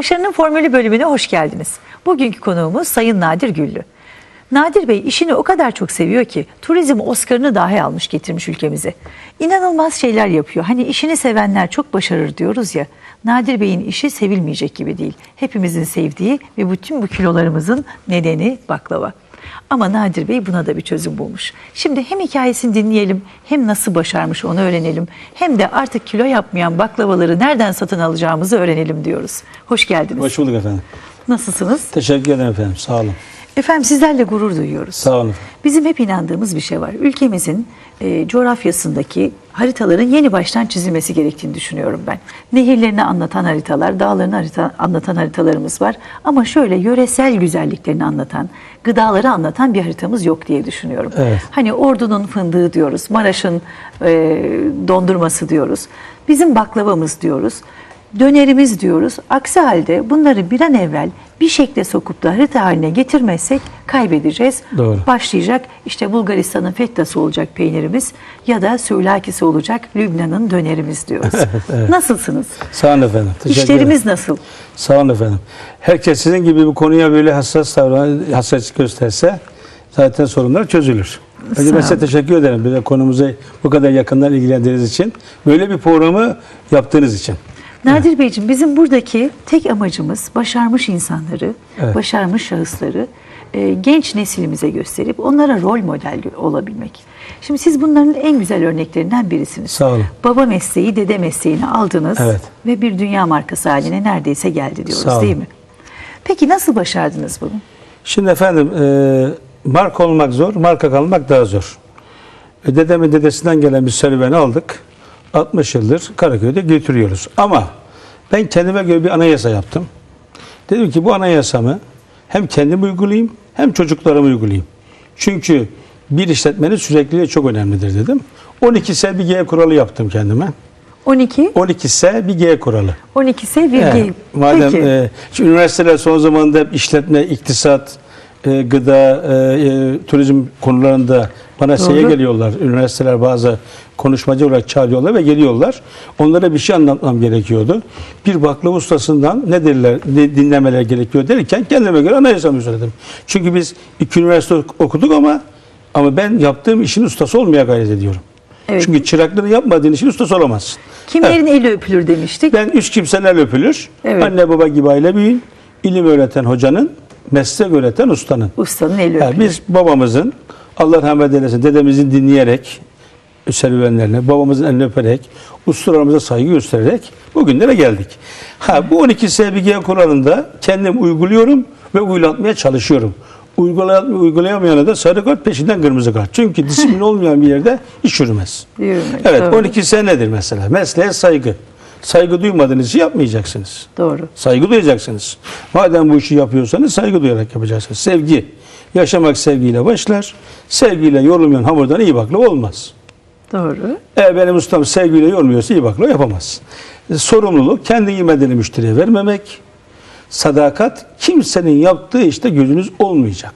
Başarının Formülü bölümüne hoş geldiniz. Bugünkü konuğumuz Sayın Nadir Güllü. Nadir Bey işini o kadar çok seviyor ki turizm Oscar'ını dahi almış getirmiş ülkemize. İnanılmaz şeyler yapıyor. Hani işini sevenler çok başarır diyoruz ya. Nadir Bey'in işi sevilmeyecek gibi değil. Hepimizin sevdiği ve bütün bu kilolarımızın nedeni baklava. Ama Nadir Bey buna da bir çözüm bulmuş. Şimdi hem hikayesini dinleyelim, hem nasıl başarmış onu öğrenelim, hem de artık kilo yapmayan baklavaları nereden satın alacağımızı öğrenelim diyoruz. Hoş geldiniz. Hoş bulduk efendim. Nasılsınız? Teşekkür ederim efendim. Sağ olun. Efendim sizlerle gurur duyuyoruz. Sağ olun. Bizim hep inandığımız bir şey var. Ülkemizin e, coğrafyasındaki haritaların yeni baştan çizilmesi gerektiğini düşünüyorum ben. Nehirlerini anlatan haritalar, dağlarını harita, anlatan haritalarımız var. Ama şöyle yöresel güzelliklerini anlatan, gıdaları anlatan bir haritamız yok diye düşünüyorum. Evet. Hani Ordu'nun fındığı diyoruz, Maraş'ın e, dondurması diyoruz. Bizim baklavamız diyoruz dönerimiz diyoruz. Aksi halde bunları bir an evvel bir şekle sokup da harita haline getirmezsek kaybedeceğiz. Doğru. Başlayacak işte Bulgaristan'ın fettası olacak peynirimiz ya da sülakisi olacak Lübnan'ın dönerimiz diyoruz. Nasılsınız? Sağ olun efendim. Teşekkür İşlerimiz ederim. nasıl? Sağ olun efendim. Herkes sizin gibi bu konuya böyle hassas davran, hassas gösterse zaten sorunlar çözülür. Önce ben size teşekkür ederim. Bize konumuza bu kadar yakından ilgilendiğiniz için. Böyle bir programı yaptığınız için. Nadir Beyciğim bizim buradaki tek amacımız başarmış insanları, Evet. başarmış şahısları e, genç neslimize gösterip onlara rol model olabilmek. Şimdi siz bunların en güzel örneklerinden birisiniz. Sağ olun. Baba mesleği, dede mesleğini aldınız Evet. ve bir dünya markası haline neredeyse geldi diyoruz Sağ olun. değil mi? Peki nasıl başardınız bunu? Şimdi efendim e, marka olmak zor, marka kalmak daha zor. E, dedemin dedesinden gelen bir serüveni aldık. 60 yıldır Karaköy'de götürüyoruz. Ama ben kendime göre bir anayasa yaptım. Dedim ki bu anayasamı hem kendim uygulayayım hem çocuklarıma uygulayayım. Çünkü bir işletmenin sürekliliği çok önemlidir dedim. 12 S bir G kuralı yaptım kendime. 12, 12 S bir G kuralı. 12 ise bir değil. Madem Peki. e, şimdi üniversiteler son zamanda hep işletme, iktisat, e, gıda, e, e, turizm konularında bana şeye Doğru. geliyorlar. Üniversiteler bazı konuşmacı olarak çağırıyorlar ve geliyorlar. Onlara bir şey anlatmam gerekiyordu. Bir baklava ustasından ne derler, ne dinlemeler gerekiyor derken kendime göre anayasamı söyledim. Çünkü biz iki üniversite okuduk ama ama ben yaptığım işin ustası olmaya gayret ediyorum. Evet. Çünkü çıraklığını yapmadığın işin ustası olamazsın. Kimlerin eli öpülür demiştik. Ben üç kimseler öpülür. Evet. Anne baba gibi aile büyüğün. ilim öğreten hocanın, meslek öğreten ustanın. Ustanın eli Yani öpülür. biz babamızın, Allah rahmet eylesin, dedemizin dinleyerek, serüvenlerini, babamızın elini öperek, ustalarımıza saygı göstererek bugünlere geldik. Ha bu 12 SBG kuralında kendim uyguluyorum ve uygulatmaya çalışıyorum. Uygulay uygulayamayanı da sarı kart peşinden kırmızı kart. Çünkü disiplin olmayan bir yerde iş yürümez. Yürümez, Evet doğru. 12 S nedir mesela? Mesleğe saygı. Saygı duymadığınız işi yapmayacaksınız. Doğru. Saygı duyacaksınız. Madem bu işi yapıyorsanız saygı duyarak yapacaksınız. Sevgi. Yaşamak sevgiyle başlar. Sevgiyle yorulmayan hamurdan iyi baklava olmaz. Doğru. Eğer benim ustam sevgiyle yormuyorsa iyi baklava yapamaz. E, Sorumluluk kendi yemediğini müşteriye vermemek. Sadakat kimsenin yaptığı işte gözünüz olmayacak.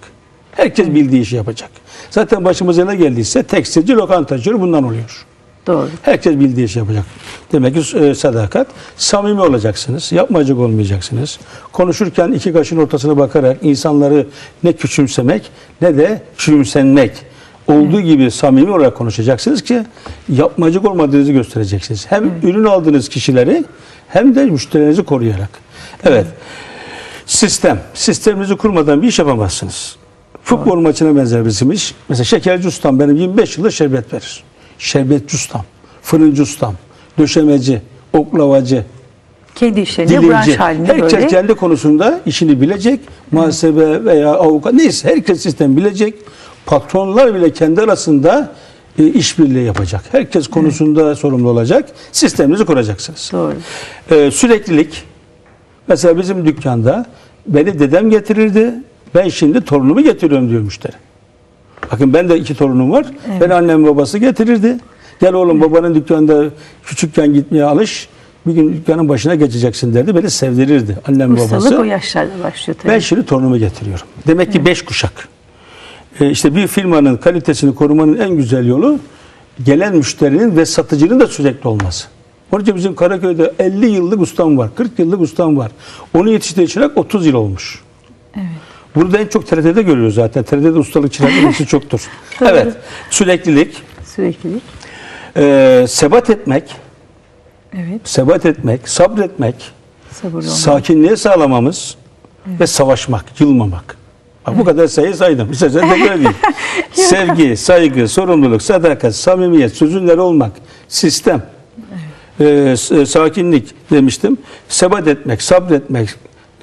Herkes bildiği işi yapacak. Zaten başımıza ne geldiyse tekstilci, lokantacı bundan oluyor. Doğru. Herkes bildiği işi yapacak. Demek ki e, sadakat. Samimi olacaksınız. Yapmacık olmayacaksınız. Konuşurken iki kaşın ortasına bakarak insanları ne küçümsemek ne de küçümsenmek. Olduğu gibi samimi olarak konuşacaksınız ki yapmacık olmadığınızı göstereceksiniz. Hem ürün aldığınız kişileri hem de müşterilerinizi koruyarak. Evet. Sistem. Sisteminizi kurmadan bir iş yapamazsınız. Futbol maçına benzer bizim iş. Mesela şekerci ustam benim 25 yılda şerbet verir. Şerbetçi ustam, fırıncı ustam, döşemeci, oklavacı, Kendi işlerinde branş dilimci. halinde Herkes böyle. kendi konusunda işini bilecek. Muhasebe veya avukat neyse herkes sistem bilecek. Patronlar bile kendi arasında e, işbirliği yapacak. Herkes konusunda sorumlu olacak. Sisteminizi kuracaksınız. Doğru. Ee, süreklilik. Mesela bizim dükkanda beni dedem getirirdi. Ben şimdi torunumu getiriyorum diyor müşteri. Bakın ben de iki torunum var. Beni annem babası getirirdi. Gel oğlum babanın dükkanında küçükken gitmeye alış. Bir gün dükkanın başına geçeceksin derdi. Beni sevdirirdi annem Ustalık babası. o yaşlarda başlıyor tabii. Ben şimdi torunumu getiriyorum. Demek ki beş kuşak. Ee, işte bir firmanın kalitesini korumanın en güzel yolu gelen müşterinin ve satıcının da sürekli olması. Onun için bizim Karaköy'de 50 yıllık ustam var, 40 yıllık ustam var. Onu yetiştirdiği çırak 30 yıl olmuş. Burada en çok TRT'de görüyoruz zaten. TRT'de ustalık çırak ilgisi çoktur. Evet. Süreklilik, Süreklilik. e, sebat etmek, Evet. sebat etmek, sabretmek, Sabırlı olmak. sakinliği sağlamamız ve savaşmak, yılmamak. Bak bu kadar sayı saydım. İstersen tekrar edeyim. Sevgi, saygı, sorumluluk, sadakat, samimiyet, sözünler olmak, sistem, e, s- sakinlik demiştim. Sebat etmek, sabretmek,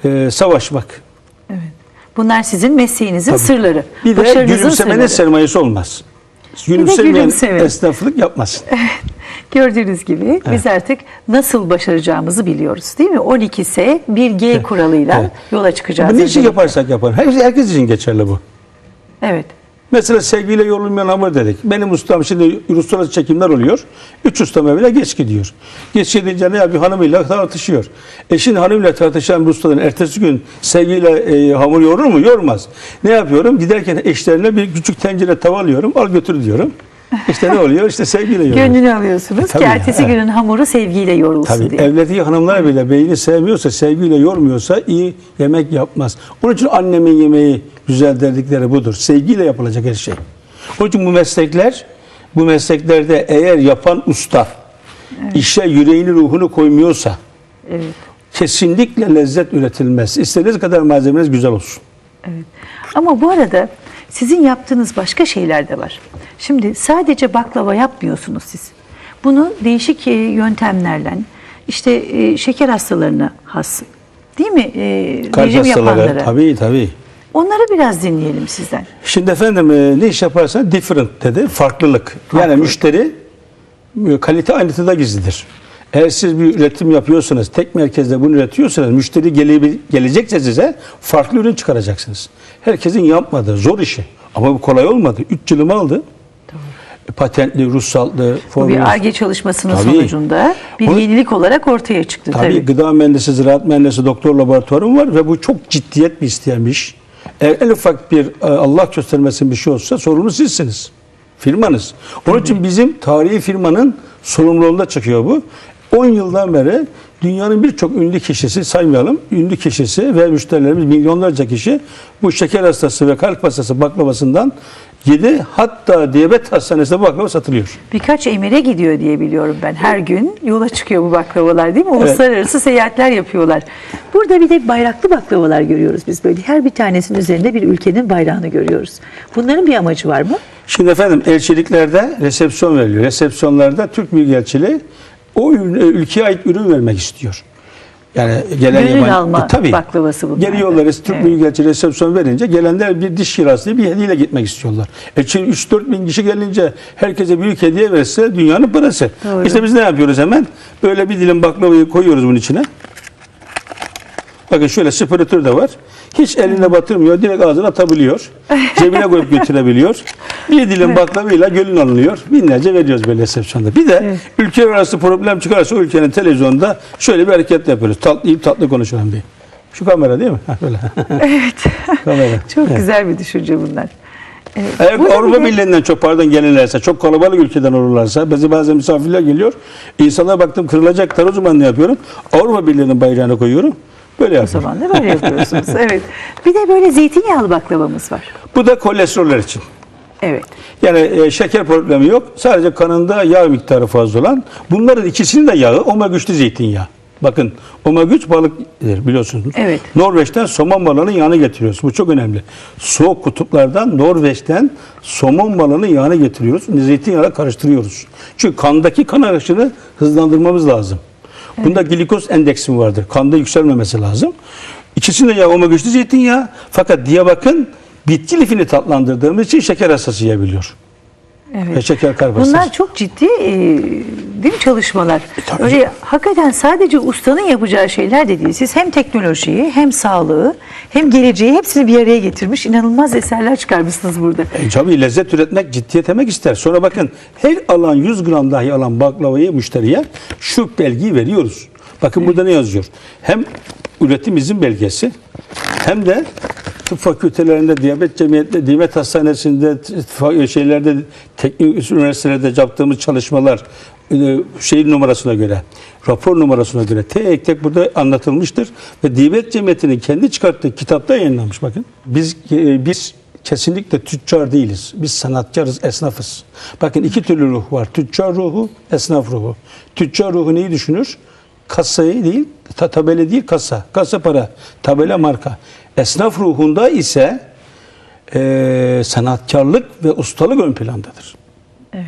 e, savaşmak. Evet. Bunlar sizin mesleğinizin Tabii. sırları. Bir de gülümsemenin sırları. sermayesi olmaz. Gülümsemeyen esnaflık yapmaz. Gördüğünüz gibi biz artık nasıl başaracağımızı biliyoruz değil mi? 12S 1G kuralıyla Evet. yola çıkacağız. Bu ne için yaparsak yapalım. Her, herkes için geçerli bu. Evet. Mesela sevgiyle yorulmayan hamur dedik. Benim ustam şimdi uluslararası çekimler oluyor. Üç ustam evine geç gidiyor. Geç gidince ne yapıyor? Hanımıyla tartışıyor. E şimdi hanımıyla tartışan bir ustadan ertesi gün sevgiyle e, hamur yoğurur mu? Yormaz. Ne yapıyorum? Giderken eşlerine bir küçük tencere tava alıyorum. Al götür diyorum. İşte ne oluyor? İşte sevgiyle yoğurur. Gönlünü alıyorsunuz E, tabii ki ertesi evet. günün hamuru sevgiyle yorulsun Tabii diye. evlediği hanımlar bile beyni sevmiyorsa, sevgiyle yormuyorsa iyi yemek yapmaz. Onun için annemin yemeği güzel dedikleri budur. Sevgiyle yapılacak her şey. Onun için bu meslekler, bu mesleklerde eğer yapan usta işe yüreğini ruhunu koymuyorsa Evet. kesinlikle lezzet üretilmez. İstediğiniz kadar malzemeniz güzel olsun. Evet. Ama bu arada sizin yaptığınız başka şeyler de var. Şimdi sadece baklava yapmıyorsunuz siz. Bunu değişik e, yöntemlerle işte e, şeker hastalarına has. Değil mi? E, Kalp rejim hastaları, yapanlara. tabii tabii. Onları biraz dinleyelim sizden. Şimdi efendim ne iş yaparsan different dedi. Farklılık. Yani Farklı. müşteri kalite aynıtıda gizlidir. Eğer siz bir üretim yapıyorsanız, tek merkezde bunu üretiyorsanız, müşteri gele, gelecekse size farklı ürün çıkaracaksınız. Herkesin yapmadığı zor işi. Ama bu kolay olmadı. 3 yılımı aldı. E, Patentli, ruhsatlı, Bu formülü. bir ARGE çalışmasının Tabii. sonucunda bir Bunu- yenilik olarak ortaya çıktı Tabii, tabii. gıda mühendisi, ziraat mühendisi, doktor laboratuvarım var ve bu çok ciddiyet bir isteyen bir iş. Eğer en ufak bir e, Allah göstermesin bir şey olsa sorumlu sizsiniz. Firmanız. Onun için bizim tarihi firmanın sorumluluğunda çıkıyor bu. 10 yıldan beri dünyanın birçok ünlü kişisi saymayalım. Ünlü kişisi ve müşterilerimiz milyonlarca kişi bu şeker hastası ve kalp hastası baklavasından yedi. Hatta diyabet hastanesinde baklava satılıyor. Birkaç emire gidiyor diye biliyorum ben. Her gün yola çıkıyor bu baklavalar değil mi? Uluslararası seyahatler yapıyorlar. Burada bir de bayraklı baklavalar görüyoruz biz böyle. Her bir tanesinin üzerinde bir ülkenin bayrağını görüyoruz. Bunların bir amacı var mı? Şimdi efendim elçiliklerde resepsiyon veriliyor. Resepsiyonlarda Türk Büyükelçiliği o e, ülkeye ait ürün vermek istiyor. Yani gelen Gönül yabancı- alma E, tabii. baklavası bunlar. Geliyorlar Türk Evet. Büyükelçiliği resepsiyon verince gelenler bir diş kirası diye bir hediyeyle gitmek istiyorlar. E şimdi 3-4 bin kişi gelince herkese büyük hediye verse dünyanın parası. Doğru. İşte biz ne yapıyoruz hemen? Böyle bir dilim baklavayı koyuyoruz bunun içine. Bakın şöyle spiratör de var. Hiç eline batırmıyor. Direkt ağzına atabiliyor. Cebine koyup götürebiliyor. Bir dilim baklavayla gölün alınıyor. Binlerce veriyoruz böyle resepsiyonda. Bir de Evet. ülkeler arası problem çıkarsa o ülkenin televizyonda şöyle bir hareket yapıyoruz. Tatlı yiyip tatlı konuşulan bir. Şu kamera değil mi? Ha, böyle. Evet. kamera. Çok Evet. güzel bir düşünce bunlar. Evet. Eğer Avrupa de- Birliği'nden çok pardon gelirlerse, çok kalabalık ülkeden olurlarsa, bizi bazen misafirler geliyor. İnsanlara baktım kırılacaklar o zaman ne yapıyorum? Avrupa Birliği'nin bayrağını koyuyorum. Böyle O yapıyorum. zaman da böyle yapıyorsunuz. Evet. Bir de böyle zeytinyağlı baklavamız var. Bu da kolesteroller için. Evet. Yani e, şeker problemi yok. Sadece kanında yağ miktarı fazla olan. Bunların ikisinin de yağı omega 3'lü zeytinyağı. Bakın omega 3 balıktır biliyorsunuz. Evet. Norveç'ten somon balığının yağını getiriyoruz. Bu çok önemli. Soğuk kutuplardan Norveç'ten somon balığının yağını getiriyoruz. Zeytinyağıyla karıştırıyoruz. Çünkü kandaki kan akışını hızlandırmamız lazım. Bunda glikoz endeksi vardır. Kanda yükselmemesi lazım. İkisinde yağ omega 3'lü zeytinyağı. Fakat diyabakın bitki lifini tatlandırdığımız için şeker hastası yiyebiliyor. Evet. Ve şeker hastası. Bunlar çok ciddi e, değil mi çalışmalar? tabii. Öyle hakikaten sadece ustanın yapacağı şeyler de değil. Siz hem teknolojiyi hem sağlığı hem geleceği hepsini bir araya getirmiş inanılmaz eserler çıkarmışsınız burada. E, tabii lezzet üretmek ciddiyet emek ister. Sonra bakın her alan 100 gram dahi alan baklavayı müşteriye şu belgeyi veriyoruz. Bakın burada ne yazıyor? Hem üretim izin belgesi hem de tıp fakültelerinde, diyabet cemiyetinde, diyabet hastanesinde, şeylerde, teknik üniversitelerde yaptığımız çalışmalar e, şeyin numarasına göre, rapor numarasına göre tek tek burada anlatılmıştır ve diyabet cemiyetinin kendi çıkarttığı kitapta yayınlanmış bakın. Biz e, biz kesinlikle tüccar değiliz. Biz sanatkarız, esnafız. Bakın iki türlü ruh var. Tüccar ruhu, esnaf ruhu. Tüccar ruhu neyi düşünür? Kasayı değil, ta- tabela değil kasa. Kasa para, tabela marka. Esnaf ruhunda ise eee, sanatkarlık ve ustalık ön plandadır. Evet.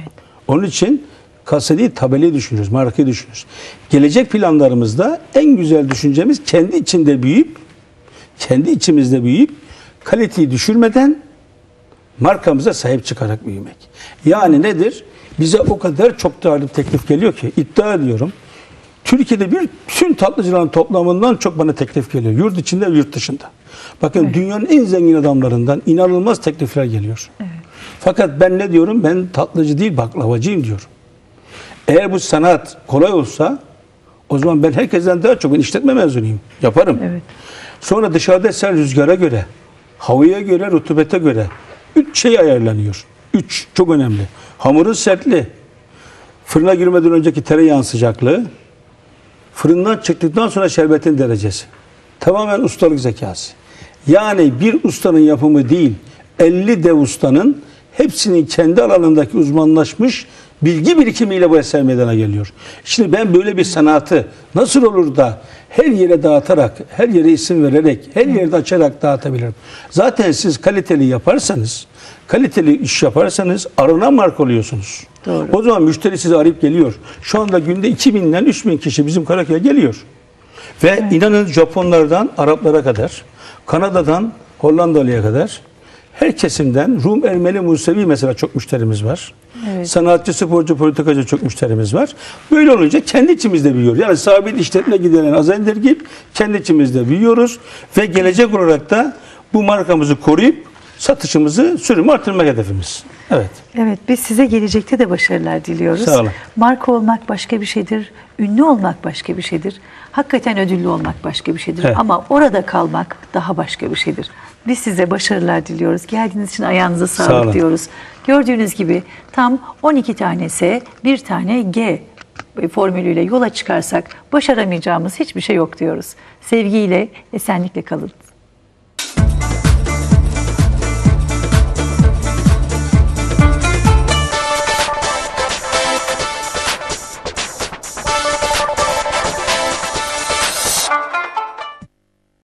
Onun için kasa değil tabelayı düşünürüz, markayı düşünürüz. Gelecek planlarımızda en güzel düşüncemiz kendi içinde büyüyüp, kendi içimizde büyüyüp, kaliteyi düşürmeden markamıza sahip çıkarak büyümek. Yani nedir? Bize o kadar çok değerli teklif geliyor ki iddia ediyorum. Türkiye'de bir tüm tatlıcıların toplamından çok bana teklif geliyor. Yurt içinde ve yurt dışında. Bakın dünyanın en zengin adamlarından inanılmaz teklifler geliyor. Fakat ben ne diyorum? Ben tatlıcı değil baklavacıyım diyorum. Eğer bu sanat kolay olsa o zaman ben herkesten daha çok ben işletme mezunuyum. Yaparım. Evet. Sonra dışarıda esen rüzgara göre, havaya göre, rutubete göre üç şey ayarlanıyor. Üç çok önemli. Hamurun sertliği, fırına girmeden önceki tereyağın sıcaklığı, fırından çıktıktan sonra şerbetin derecesi. Tamamen ustalık zekası. Yani bir ustanın yapımı değil, 50 dev ustanın hepsinin kendi alanındaki uzmanlaşmış bilgi birikimiyle bu eser meydana geliyor. Şimdi ben böyle bir sanatı nasıl olur da her yere dağıtarak, her yere isim vererek, her yerde açarak dağıtabilirim. Zaten siz kaliteli yaparsanız, kaliteli iş yaparsanız aranan marka oluyorsunuz. Doğru. O zaman müşteri sizi arayıp geliyor. Şu anda günde 2000'den 3000 kişi bizim Karaköy'e geliyor. Ve inanın Japonlardan Araplara kadar, Kanada'dan Hollandalı'ya kadar her kesimden Rum, Ermeni, Musevi mesela çok müşterimiz var. Evet. Sanatçı, sporcu, politikacı çok müşterimiz var. Böyle olunca kendi içimizde büyüyor. Yani sabit işletme gideren az indirgeyip kendi içimizde büyüyoruz. Ve gelecek olarak da bu markamızı koruyup satışımızı sürümü artırmak hedefimiz. Evet. Evet biz size gelecekte de başarılar diliyoruz. Sağ olun. Marka olmak başka bir şeydir. Ünlü olmak başka bir şeydir. Hakikaten ödüllü olmak başka bir şeydir. Evet. Ama orada kalmak daha başka bir şeydir. Biz size başarılar diliyoruz. Geldiğiniz için ayağınıza Sağ sağlık olun. diyoruz. Gördüğünüz gibi tam 12 tane S, bir tane G formülüyle yola çıkarsak başaramayacağımız hiçbir şey yok diyoruz. Sevgiyle, esenlikle kalın.